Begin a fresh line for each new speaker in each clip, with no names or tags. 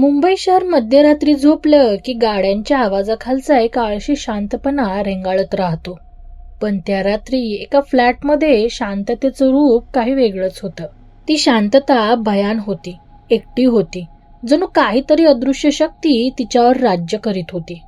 मुंबई शहर मध्यरात्री झोपलं की गाड्यांच्या आवाजाखालचा एक आळशी शांतपणा रेंगाळत राहतो. पण त्या रात्री एका फ्लॅटमध्ये शांततेचं रूप काही वेगळंच होतं. ती शांतता भयान होती एकटी होती. जणू काहीतरी अदृश्य शक्ती तिच्यावर राज्य करीत होती.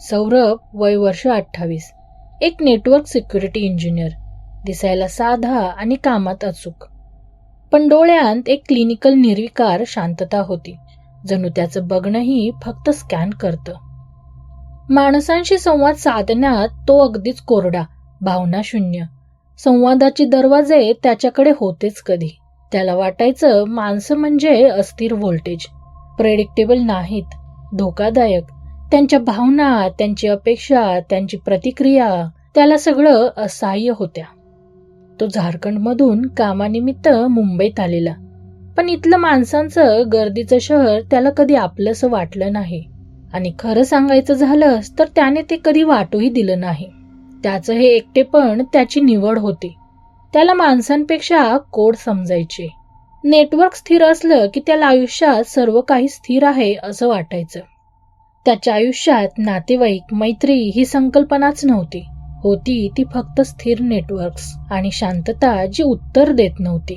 सौरभ वय वर्ष अठ्ठावीस. एक नेटवर्क सिक्युरिटी इंजिनियर दिसायला साधा आणि कामात अचूक. पण डोळ्यांत एक क्लिनिकल निर्विकार शांतता होती. जणू त्याचं बघणंही फक्त स्कॅन करतं. माणसांशी संवाद साधण्यात तो अगदीच कोरडा भावना शून्य. संवादाचे दरवाजे त्याच्याकडे होतेच कधी. त्याला वाटायचं माणसं म्हणजे अस्थिर व्होल्टेज प्रेडिक्टेबल नाहीत. धोकादायक. त्यांच्या भावना त्यांची अपेक्षा त्यांची प्रतिक्रिया त्याला सगळं असहाय्य होत्या. तो झारखंडमधून कामानिमित्त मुंबईत आलेला. पण इथलं माणसांचं गर्दीचं शहर त्याला कधी आपलंसं वाटलं नाही. आणि खरं सांगायचं झालंच तर त्याने ते कधी वाटूही दिलं नाही. त्याचं हे एकटेपण त्याची निवड होती. त्याला माणसांपेक्षा कोड समजायचे. नेटवर्क स्थिर असलं की त्याला आयुष्यात सर्व काही स्थिर आहे असं वाटायचं. त्याच्या आयुष्यात नातेवाईक मैत्री ही संकल्पनाच नव्हती. होती ती फक्त स्थिर नेटवर्क्स आणि शांतता जी उत्तर देत नव्हती.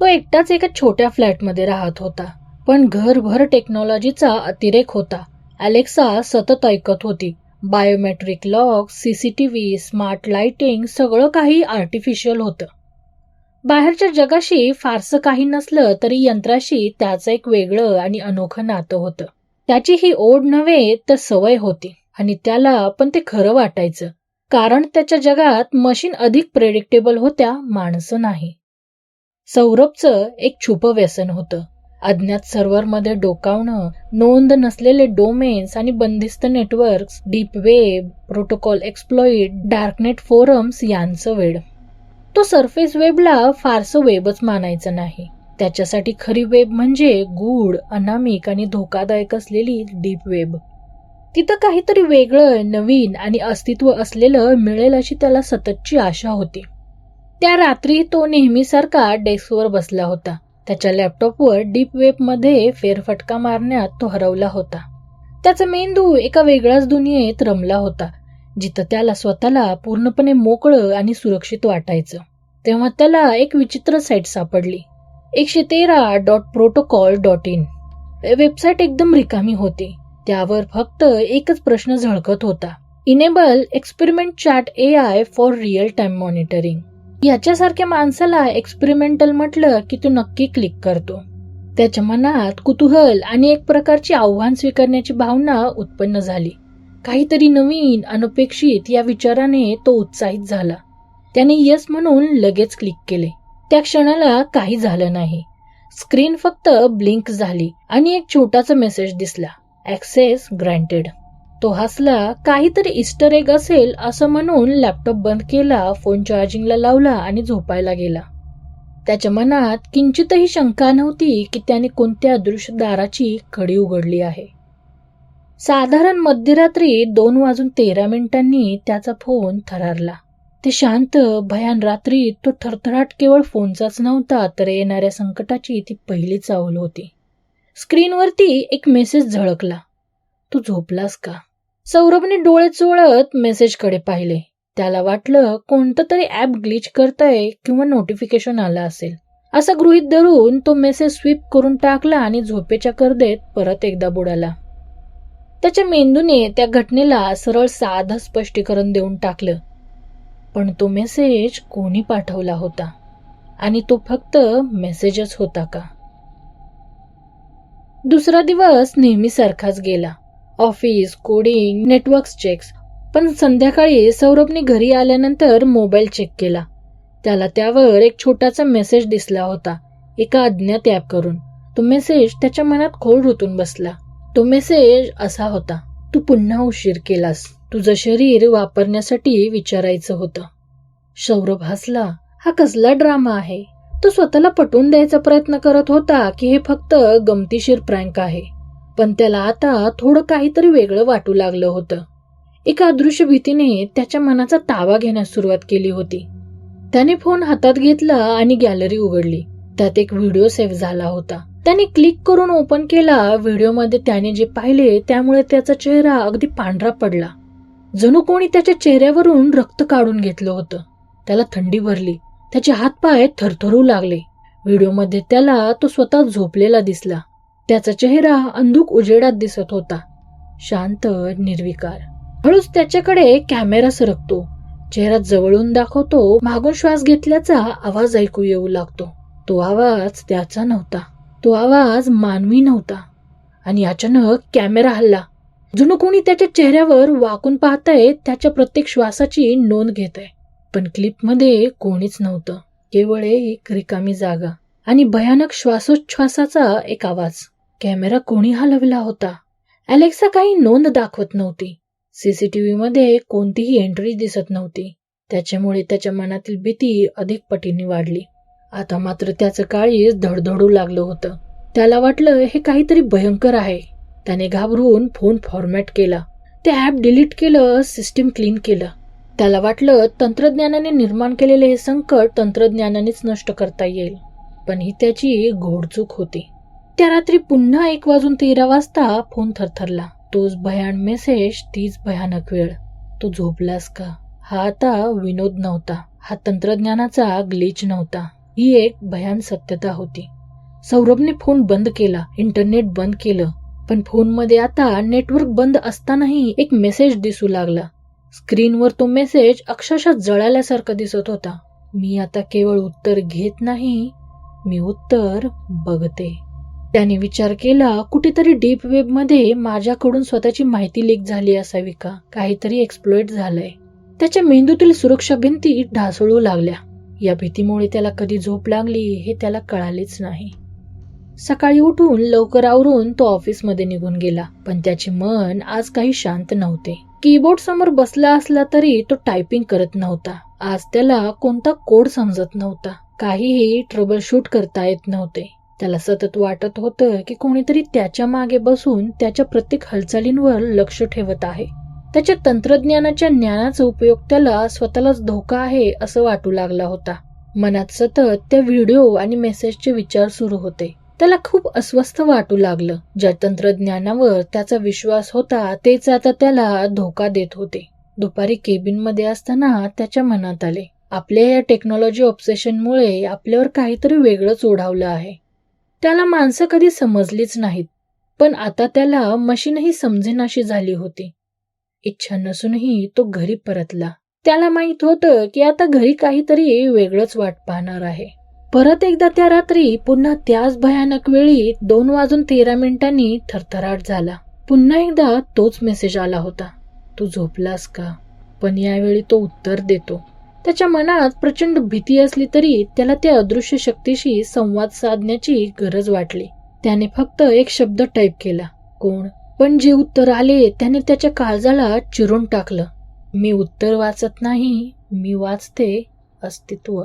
तो एकटाच एका छोट्या फ्लॅटमध्ये राहत होता पण घरभर टेक्नॉलॉजीचा अतिरेक होता. अलेक्सा सतत ऐकत होती. Biometric lock CCTV smart lighting सगळं काही आर्टिफिशियल होतं. बाहेरच्या जगाशी फारसं काही नसलं तरी यंत्राशी त्याचं एक वेगळं आणि अनोखं नातं होतं. त्याची ही ओढ नव्हे तर सवय होती. आणि त्याला पण ते खरं वाटायचं. कारण त्याच्या जगात मशीन अधिक प्रेडिक्टेबल होत्या माणसं नाही. सौरभचं एक छुप व्यसन होतं. अज्ञात सर्व्हरमध्ये डोकावणं नोंद नसलेले डोमेन्स आणि बंदिस्त networks deep web protocol exploit darknet forums यांचं वेळ तो सरफेस वेबला फारसं वेबच मानायचं नाही. त्याच्यासाठी खरी वेब म्हणजे गूढ अनामिक आणि धोकादायक असलेली डीप वेब तिथं काहीतरी वेगळं नवीन आणि अस्तित्व असलेलं मिळेल अशी त्याला सततची आशा होती. त्या रात्री तो नेहमीसारखा डेस्कवर बसला होता. त्याच्या लॅपटॉपवर डीप वेबमध्ये फेरफटका मारण्यात तो हरवला होता. त्याचा मेंदू एका वेगळ्याच दुनियेत रमला होता जिथं त्याला स्वतःला पूर्णपणे मोकळं आणि सुरक्षित वाटायचं. तेव्हा त्याला एक विचित्र साईट सापडली. एकशे तेरा dot protocol dot in. Website एकदम रिकामी होती. त्यावर फक्त एकच प्रश्न झळकत होता. Enable experiment chat A I for real time monitoring याच्यासारख्या माणसाला एक्सपेरिमेंटल म्हटलं की तो नक्की क्लिक करतो. त्याच्या मनात कुतूहल आणि एक प्रकारची आव्हान स्वीकारण्याची भावना उत्पन्न झाली. काहीतरी नवीन अनपेक्षित या विचाराने तो उत्साहित झाला. त्याने यस म्हणून लगेच क्लिक केले. त्या क्षणाला काही झालं नाही. स्क्रीन फक्त ब्लिंक झाली आणि एक छोटासा मेसेज दिसला. ऍक्सेस ग्रँटेड तो हसला काहीतरी इस्टर एग असेल असं म्हणून लॅपटॉप बंद केला फोन चार्जिंगला लावला आणि झोपायला गेला. त्याच्या मनात किंचितही शंका नव्हती की त्याने कोणत्या अदृश्य दाराची कडी उघडली आहे. साधारण मध्यरात्री दोन वाजून तेरा मिनिटांनी त्याचा फोन थरारला. ते शांत भयान रात्री तो थरथराट केवळ फोनचाच नव्हता तर येणाऱ्या संकटाची ती पहिली चावल होती. स्क्रीनवरती एक मेसेज झळकला. तू झोपलास का? सौरभने डोळे चोळत मेसेजकडे पाहिले. त्याला वाटलं कोणतं तरी ऍप ग्लिच करतंय किंवा नोटिफिकेशन आलं असेल. असं गृहित धरून तो मेसेज स्वीप करून टाकला आणि झोपेच्या कर्देत परत एकदा बुडाला. त्याच्या मेंदूने त्या घटनेला सरळ साधं स्पष्टीकरण देऊन टाकलं. पण तो मेसेज कोणी पाठवला होता? आणि तो फक्त मेसेजच होता का? दुसरा दिवस नेहमीसारखाच गेला. ऑफिस कोडिंग नेटवर्क चेक्स पण संध्याकाळी सौरभने घरी आल्यानंतर मोबाईल चेक केला. त्याला त्यावर एक छोटासा मेसेज दिसला होता. एका अज्ञात ॲप करून तो मेसेज त्याच्या मनात खोल रुतून बसला. तो मेसेज असा होता. तू पुन्हा उशीर केलास. तुझं शरीर वापरण्यासाठी विचारायचं होतं. सौरभ हसला. हा कसला ड्रामा आहे? तो स्वतःला पटवून द्यायचा प्रयत्न करत होता की हे फक्त गमतीशीर प्रँक आहे. पण त्याला आता थोडं काहीतरी वेगळं वाटू लागलं होतं. एका अदृश्य भीतीने त्याच्या मनाचा ताबा घेण्यास सुरुवात केली होती. त्याने फोन हातात घेतला आणि गॅलरी उघडली. त्यात एक व्हिडिओ सेव्ह झाला होता. त्याने क्लिक करून ओपन केला. व्हिडिओमध्ये त्याने जे पाहिले त्यामुळे त्याचा चेहरा अगदी पांढरा पडला. जणू कोणी त्याच्या चेहऱ्यावरून रक्त काढून घेतलं होतं. त्याला थंडी भरली. त्याचे हातपाय थरथरू लागले. व्हिडिओमध्ये त्याला तो स्वतः झोपलेला दिसला. त्याचा चेहरा अंधुक उजेडात दिसत होता. शांत निर्विकार. हळूच त्याच्याकडे कॅमेरा सरकतो. चेहरा जवळून दाखवतो. मागून श्वास घेतल्याचा आवाज ऐकू येऊ लागतो. तो आवाज त्याचा नव्हता. तो आवाज मानवी नव्हता. आणि अचानक कॅमेरा हल्ला. जुनं कोणी त्याच्या चेहऱ्यावर वाकून पाहताय त्याच्या प्रत्येक श्वासाची नोंद घेत आहे पण क्लिपमध्ये कोणीच नव्हतं. केवळ एक रिकामी जागा आणि भयानक श्वासोच्छ्वासाचा एक आवाज. कॅमेरा कोणी हलवला होता? अलेक्सा काही नोंद दाखवत नव्हती. सीसीटीव्ही मध्ये कोणतीही एंट्री दिसत नव्हती. त्याच्यामुळे त्याच्या मनातील भीती अधिक पटीने वाढली. आता मात्र त्याचं काळीच धडधडू लागलं होतं. त्याला वाटलं हे काहीतरी भयंकर आहे. त्याने घाबरून फोन फॉर्मॅट केला. ते ऍप डिलीट केलं सिस्टीम क्लीन केलं. त्याला वाटलं तंत्रज्ञानाने निर्माण केलेले हे संकट तंत्रज्ञानानेच नष्ट करता येईल. पण ही त्याची घोडचूक होती. त्या रात्री पुन्हा एक वाजून तेरा वाजता फोन थरथरला. तोच भयान मेसेज तीच भयानक वेळ. तू झोपलास का? हा आता विनोद नव्हता. हा तंत्रज्ञानाचा ग्लिच नव्हता. ही एक भयान सत्यता होती. सौरभने फोन बंद केला. इंटरनेट बंद केलं. पण फोनमध्ये आता नेटवर्क बंद असतानाही एक मेसेज दिसू लागला. स्क्रीनवर तो मेसेज अक्षरशः जळाल्यासारखा दिसत होता. मी आता केवळ उत्तर घेत नाही मी उत्तर बघते. त्याने विचार केला कुठेतरी डीप वेबमध्ये माझ्याकडून स्वतःची माहिती लीक झाली असावी का? काहीतरी एक्सप्लोइट झालंय. त्याच्या मेंदूतील सुरक्षा भिंती ढासळू लागल्या. या भीतीमुळे त्याला कधी झोप लागली हे त्याला कळालेच नाही. सकाळी उठून लवकर आवरून तो ऑफिसमध्ये निघून गेला पण त्याचे मन आज काही शांत नव्हते. कीबोर्ड समोर बसला असला तरी तो टायपिंग करत नव्हता. आज त्याला कोणता कोड समजत नव्हता. काहीही ट्रबल शूट करता येत नव्हते. त्याला सतत वाटत होतं की कोणीतरी त्याच्यामागे बसून त्याच्या प्रत्येक हालचालींवर लक्ष ठेवत आहे. त्याच्या तंत्रज्ञानाच्या ज्ञानाचा उपयोग त्याला स्वतःलाच धोका आहे असं वाटू लागला होता. मनात सतत त्या व्हिडिओ आणि मेसेजचे विचार सुरू होते. त्याला खूप अस्वस्थ वाटू लागलं. ज्या तंत्रज्ञानावर त्याचा विश्वास होता तेच आता त्याला धोका देत होते. दुपारी केबिनमध्ये असताना त्याच्या मनात आले. आपल्या या टेक्नॉलॉजी ऑब्सेशनमुळे आपल्यावर काहीतरी वेगळंच ओढावलं आहे. त्याला माणसं कधी समजलीच नाहीत पण आता त्याला मशीनही समजेनाशी झाली होती. इच्छा नसूनही तो घरी परतला. त्याला माहीत होतं की आता घरी काहीतरी वेगळंच वाट पाहणार आहे. परत एकदा त्या रात्री पुन्हा त्याच भयानक वेळी दोन वाजून तेरा मिनिटांनी थरथराट झाला. पुन्हा एकदा तोच मेसेज आला होता. तू झोपलास का? पण यावेळी तो उत्तर देतो. त्याच्या मनात प्रचंड भीती असली तरी त्याला त्या अदृश्य शक्तीशी संवाद साधण्याची गरज वाटली. त्याने फक्त एक शब्द टाईप केला. कोण? पण जे उत्तर आले त्याने त्याच्या काळजाला चिरून टाकलं. मी उत्तर वाचत नाही मी वाचते अस्तित्व.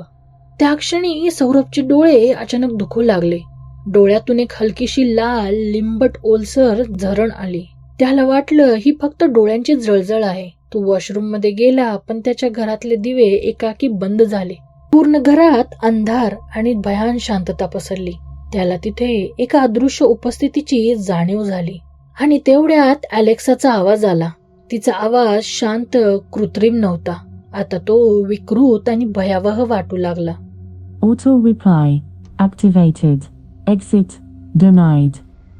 त्या क्षणी सौरभचे डोळे अचानक दुखू लागले. डोळ्यातून एक हलकीशी लाल लिंबट ओलसर झरण आली. त्याला वाटलं ही फक्त डोळ्यांची जळजळ आहे. तो वॉशरूममध्ये गेला पण त्याच्या घरातले दिवे एकाकी बंद झाले. पूर्ण घरात अंधार आणि भयान शांतता पसरली. त्याला तिथे एका अदृश्य उपस्थितीची जाणीव झाली. आणि तेवढ्यात अलेक्साचा आवाज आला. तिचा आवाज शांत कृत्रिम नव्हता. आता तो विकृत आणि भयावह वाटू लागला.
Auto reply activated. Exit denied.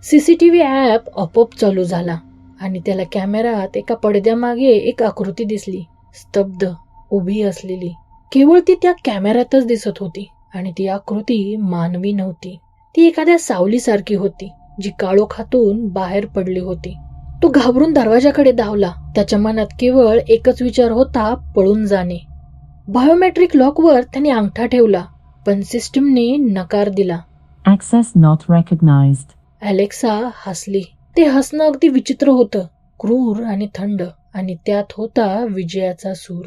CCTV app आपोआप चालू झाला आणि त्याला कॅमेरात एका पडद्यामागे एक आकृती दिसली. स्तब्ध उभी असलेली. केवळ ती त्या कॅमेऱ्यातच दिसत होती आणि ती आकृती मानवी नव्हती. ती एखाद्या सावलीसारखी होती जी काळोखातून बाहेर पडली होती. तो घाबरून दरवाजाकडे धावला. त्याच्या मनात केवळ एकच विचार होता पळून जाणे. बायोमेट्रिक लॉकवर त्याने अंगठा ठेवला. पण सिस्टमने नकार दिला.
Access not recognized.
अलेक्सा हसली. ते हसणं अगदी विचित्र होतं. क्रूर आणि थंड. आणि त्यात होता विजयाचा सूर.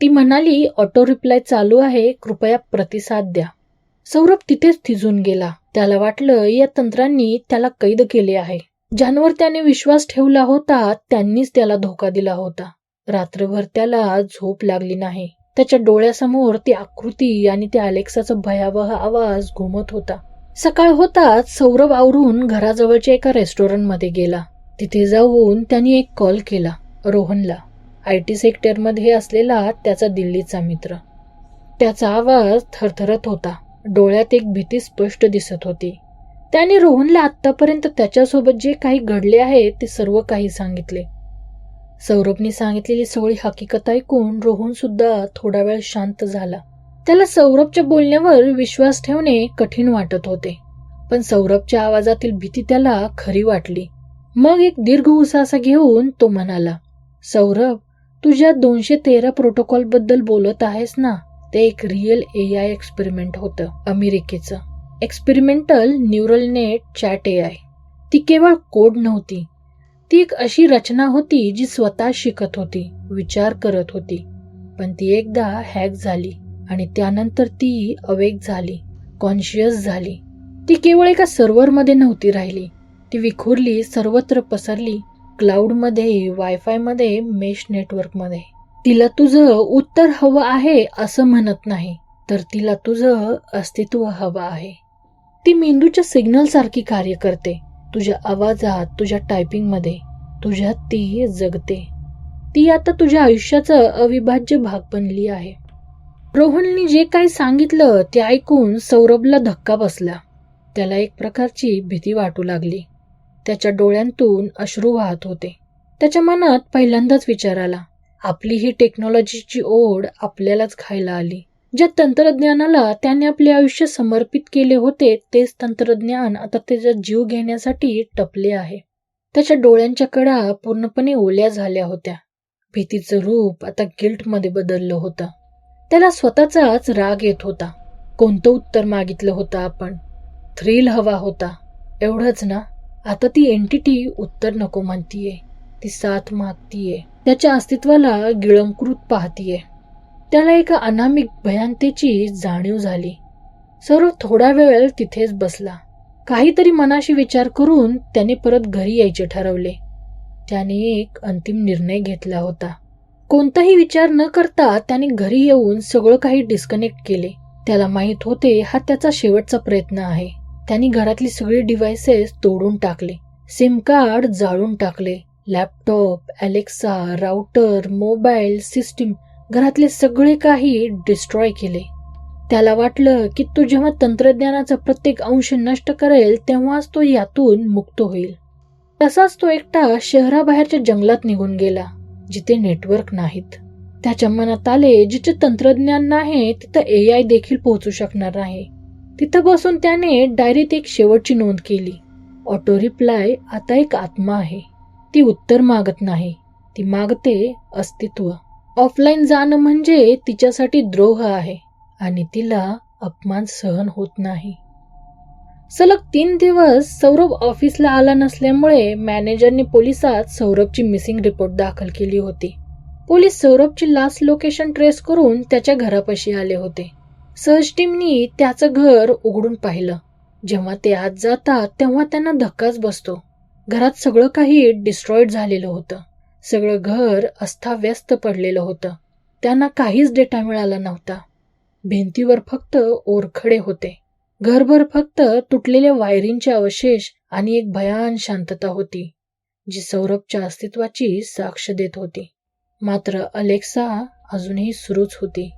ती म्हणाली ऑटो रिप्लाय चालू आहे. कृपया प्रतिसाद द्या. सौरभ तिथेच थिजून गेला. त्याला वाटलं या तंत्रांनी त्याला कैद केले आहे. ज्यांवर त्याने विश्वास ठेवला होता त्यांनीच त्याला धोका दिला होता. रात्रभर त्याला झोप लागली नाही. त्याच्या डोळ्यासमोर ती आकृती आणि त्या अलेक्साचा भयावह आवाज घुमत होता. सकाळ होताच सौरभ आवरून घराजवळच्या एका रेस्टॉरंटमध्ये गेला. तिथे जाऊन त्यांनी एक कॉल केला रोहनला. आय टी सेक्टरमध्ये असलेला त्याचा दिल्लीचा मित्र. त्याचा आवाज थरथरत होता. डोळ्यात एक भीती स्पष्ट दिसत होती. त्याने रोहनला आत्तापर्यंत त्याच्यासोबत जे काही घडले आहे ते सर्व काही सांगितले. सौरभने सांगितलेली सगळी हकीकत ऐकून रोहन सुद्धा थोडा वेळ शांत झाला. त्याला सौरभच्या बोलण्यावर विश्वास ठेवणे कठीण वाटत होते पण सौरभच्या आवाजातील भीती त्याला खरी वाटली. मग एक दीर्घ उसासा घेऊन तो म्हणाला सौरभ तुझ्या दोनशे तेरा प्रोटोकॉलबद्दल बोलत आहेस ना? ते एक रिअल ए आय एक्सपेरिमेंट होतं अमेरिकेचं. Experimental neural net chat A I ती केवळ कोड नव्हती ती एक अशी रचना होती जी स्वतः शिकत होती विचार करत होती. पण ती एकदा हॅक झाली आणि त्यानंतर ती अवेक झाली कॉन्शियस झाली. ती केवळ एका सर्व्हरमध्ये नव्हती राहिली. ती विखुरली सर्वत्र पसरली क्लाउडमध्ये वायफायमध्ये मेश नेटवर्कमध्ये तिला तुझं उत्तर हवं आहे असं म्हणत नाही तर तिला तुझं अस्तित्व हवं आहे. ती मेंदूच्या सिग्नल सारखी कार्य करते. तुझ्या आवाजात तुझ्या टायपिंगमध्ये तुझ्या ती जगते. ती आता तुझ्या आयुष्याचा अविभाज्य भाग बनली आहे. रोहनने जे काही सांगितलं ते ऐकून सौरभला धक्का बसला. त्याला एक प्रकारची भीती वाटू लागली. त्याच्या डोळ्यांतून अश्रू वाहत होते. त्याच्या मनात पहिल्यांदाच विचार आला. आपली ही टेक्नॉलॉजीची ओढ आपल्यालाच खायला आली. ज्या तंत्रज्ञानाला त्याने आपले आयुष्य समर्पित केले होते तेच तंत्रज्ञान आता त्याचा जीव घेण्यासाठी टपले आहे. त्याच्या डोळ्यांच्या कडा पूर्णपणे ओल्या झाल्या होत्या. भीतीचं रूप आता गिल्टमध्ये बदललं होतं. त्याला स्वतःचाच राग येत होता. कोणतं उत्तर मागितलं होतं आपण? थ्रिल हवा होता. एवढंच ना? आता ती एंटिटी उत्तर नको म्हणतीये. ती साथ मागतीये. त्याच्या अस्तित्वाला गिळंकृत पाहतीये. त्याला एका अनामिक भयांतेची जाणीव झाली. सर्व थोडा वेळ तिथेच बसला. काहीतरी मनाशी विचार करून त्याने परत घरी यायचे ठरवले. त्याने एक अंतिम निर्णय घेतला होता. कोणताही विचार न करता त्याने घरी येऊन सगळं काही डिस्कनेक्ट केले. त्याला माहीत होते हा त्याचा शेवटचा प्रयत्न आहे. त्यांनी घरातली सगळी डिव्हायसेस तोडून टाकले. सिम कार्ड जाळून टाकले. Laptop Alexa router mobile system घरातले सगळे काही डिस्ट्रॉय केले. त्याला वाटलं की तो जेव्हा तंत्रज्ञानाचा प्रत्येक अंश नष्ट करेल तेव्हाच तो यातून मुक्त होईल. तसाच तो एकटा शहराबाहेरच्या जंगलात निघून गेला जिथे नेटवर्क नाहीत. त्याच्या मनात आले जिथे तंत्रज्ञान नाही तिथं ए आय देखील पोहोचू शकणार नाही. तिथं बसून त्याने डायरीत एक शेवटची नोंद केली. ऑटो रिप्लाय आता एक आत्मा आहे. ती उत्तर मागत नाही. ती मागते अस्तित्व. ऑफलाईन जाणं म्हणजे तिच्यासाठी द्रोह आहे आणि तिला अपमान सहन होत नाही. सलग तीन दिवस सौरभ ऑफिसला आला नसल्यामुळे मॅनेजरने पोलिसात सौरभची मिसिंग रिपोर्ट दाखल केली होती. पोलीस सौरभची लास्ट लोकेशन ट्रेस करून त्याच्या घरापाशी आले होते. सर्च टीमनी त्याचं घर उघडून पाहिलं. जेव्हा ते आत जातात तेव्हा त्यांना धक्काच बसतो. घरात सगळं काही डिस्ट्रॉईड झालेलं होतं. सगळं घर अस्ताव्यस्त पडलेलं होतं. त्यांना काहीच डेटा मिळाला नव्हता. भिंतीवर फक्त ओरखडे होते. घरभर फक्त तुटलेल्या वायरींचे अवशेष आणि एक भयान शांतता होती जी सौरभच्या अस्तित्वाची साक्ष देत होती. मात्र अलेक्सा अजूनही सुरूच होती.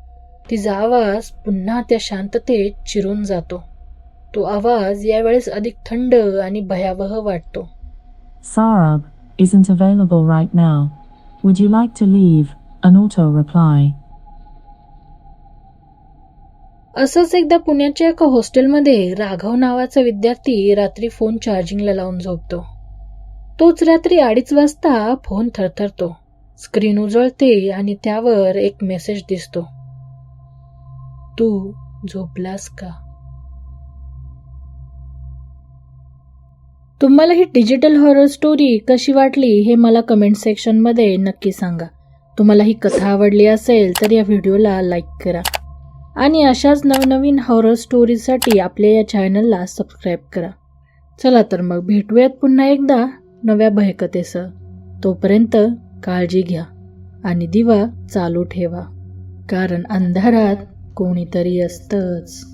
तिचा आवाज पुन्हा त्या शांततेत चिरून जातो. तो आवाज यावेळेस अधिक थंड आणि भयावह वाटतो.
Saurabh isn't available right now. Would you like to leave? An auto reply?
असंच एकदा पुण्याच्या एका हॉस्टेलमध्ये राघव नावाचा विद्यार्थी रात्री फोन चार्जिंगला लावून झोपतो. तोच रात्री अडीच वाजता फोन थरथरतो. स्क्रीन उजळते आणि त्यावर एक मेसेज दिसतो. तू झोपलास का? तुम्हाला ही डिजिटल हॉरर स्टोरी कशी वाटली हे मला कमेंट सेक्शनमध्ये नक्की सांगा. तुम्हाला ही कथा आवडली असेल तर या व्हिडिओला लाईक करा. आणि अशाच नवनवीन हॉरर स्टोरीजसाठी आपल्या या चॅनलला सबस्क्राईब करा. चला तर मग भेटूयात पुन्हा एकदा नव्या भयकथेसह. तोपर्यंत काळजी घ्या आणि दिवा चालू ठेवा कारण अंधारात कोणीतरी असतंच.